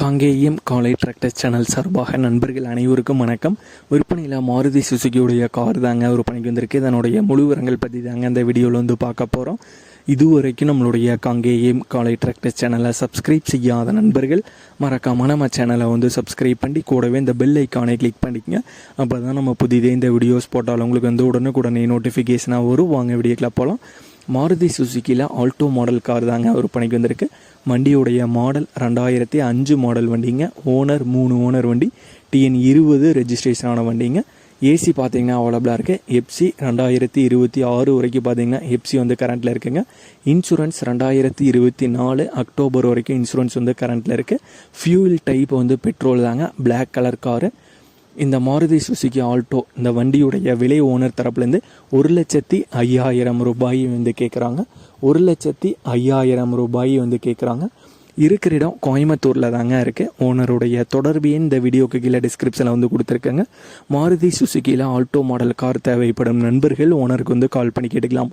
காங்கேயம் காலை tractor channel சார்பாக நண்பர்கள் அனைவருக்கும் வணக்கம். விற்பனையில் மாருதி சுசுகியுடைய கார் தாங்க விற்பனைக்கு வந்திருக்கு. இதனுடைய முழு விவரங்கள் பற்றி தாங்க அந்த வீடியோவில் வந்து பார்க்க போகிறோம் இதுவரைக்கும் நம்மளுடைய காங்கேயம் காலை டிராக்டர் சேனலை சப்ஸ்கிரைப் செய்யாத நண்பர்கள் மறக்காம நம்ம சேனலை வந்து சப்ஸ்கிரைப் பண்ணி கூடவே இந்த பெல் ஐக்கானை கிளிக் பண்ணிக்கங்க. அப்போ தான் நம்ம புதிதே இந்த வீடியோஸ் போட்டாலும் உங்களுக்கு வந்து உடனுக்குடனே நோட்டிஃபிகேஷனாக வரும். வாங்க வீடியோக்கில் போகலாம் மாருதி சுசுக்கியில் ஆல்டோ மாடல் கார் தாங்க விற்பனைக்கு வந்திருக்கு. வண்டியுடைய மாடல் ரெண்டாயிரத்தி அஞ்சு மாடல் வண்டிங்க. ஓனர் மூணு ஓனர் வண்டி. டிஎன் இருபது ரெஜிஸ்ட்ரேஷன் ஆன வண்டிங்க. ஏசி பார்த்தீங்கன்னா அவைலபிளாக இருக்குது எப்சி ரெண்டாயிரத்தி இருபத்தி ஆறு வரைக்கும் பார்த்தீங்கன்னா எப்சி வந்து கரண்ட்டில் இருக்குங்க. இன்சூரன்ஸ் ரெண்டாயிரத்தி இருபத்தி நாலு அக்டோபர் வரைக்கும் இன்சூரன்ஸ் வந்து கரண்ட்டில் இருக்குது ஃபியூல் டைப் வந்து பெட்ரோல் தாங்க. பிளாக் கலர் காரு இந்த மாருதி சுசுகி ஆல்டோ இந்த வண்டியுடைய விலை ஓனர் தரப்புலேருந்து ஒரு லட்சத்தி ஐயாயிரம் ரூபாய் வந்து கேட்குறாங்க. ஒரு லட்சத்தி ஐயாயிரம் ரூபாய் வந்து கேட்குறாங்க. இருக்கிற இடம் கோயம்புத்தூரில் தாங்க இருக்குது ஓனருடைய தொடர்பு எண் இந்த வீடியோக்கு கீழே டிஸ்கிரிப்ஷனில் வந்து கொடுத்துருக்கேங்க. மாருதி சுசுகியில் ஆல்டோ மாடல் கார் தேவைப்படும் நண்பர்கள் ஓனருக்கு வந்து கால் பண்ணி கேட்டுக்கலாம்.